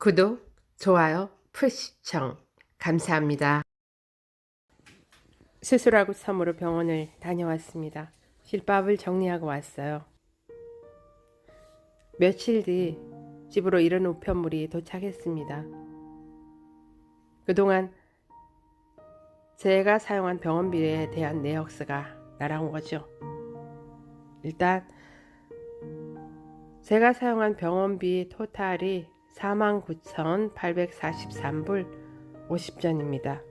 구독, 좋아요, 푸시청 감사합니다. 수술하고 섬으로 병원을 다녀왔습니다. 실밥을 정리하고 왔어요. 며칠 뒤 집으로 이런 우편물이 도착했습니다. 그동안 제가 사용한 병원비에 대한 내역서가 날아온 거죠. 일단 제가 사용한 병원비 토탈이 49,843불 50전입니다.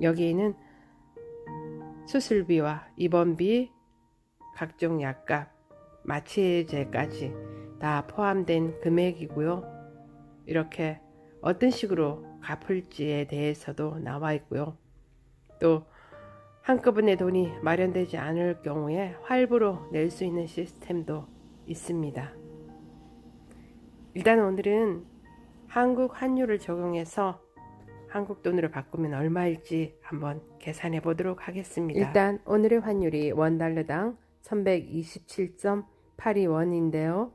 여기에는 수술비와 입원비, 각종 약값, 마취제까지 다 포함된 금액이고요. 이렇게 어떤 식으로 갚을지에 대해서도 나와 있고요. 또 한꺼번에 돈이 마련되지 않을 경우에 할부로 낼 수 있는 시스템도 있습니다. 일단 오늘은 한국 환율을 적용해서 한국 돈으로 바꾸면 얼마일지 한번 계산해 보도록 하겠습니다. 일단 오늘의 환율이 원 달러당 1127.82원인데요.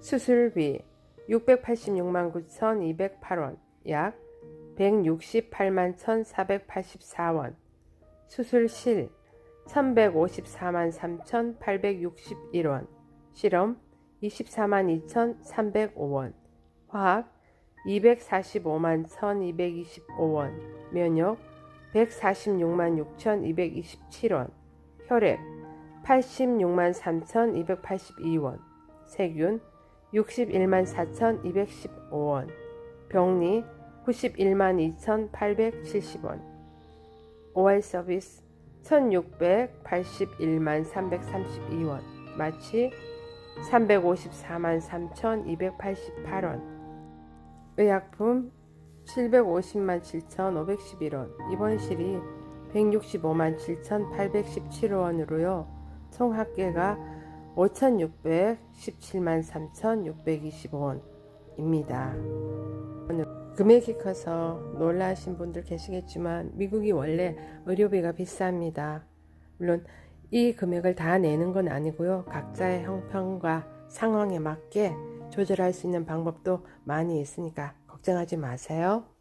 수술비 686만 9,208원, 약 168만 1,484원. 수술실 1,154만 3,861원. 실험 24만 2,305원. 화학 245만 1,225원. 면역 146만 6,227원. 혈액 86만 3,282원. 세균 61만 4,215원. 병리 91만 2,870원. OR 서비스 1,681만 332원. 마취 354만 3,288원. 의약품 750만 7,511원. 입원실이 165만 7,817원으로요. 총 합계가 5,617만 3,625원입니다. 금액이 커서 놀라신 분들 계시겠지만 미국이 원래 의료비가 비쌉니다. 물론 이 금액을 다 내는 건 아니고요. 각자의 형편과 상황에 맞게 조절할 수 있는 방법도 많이 있으니까 걱정하지 마세요.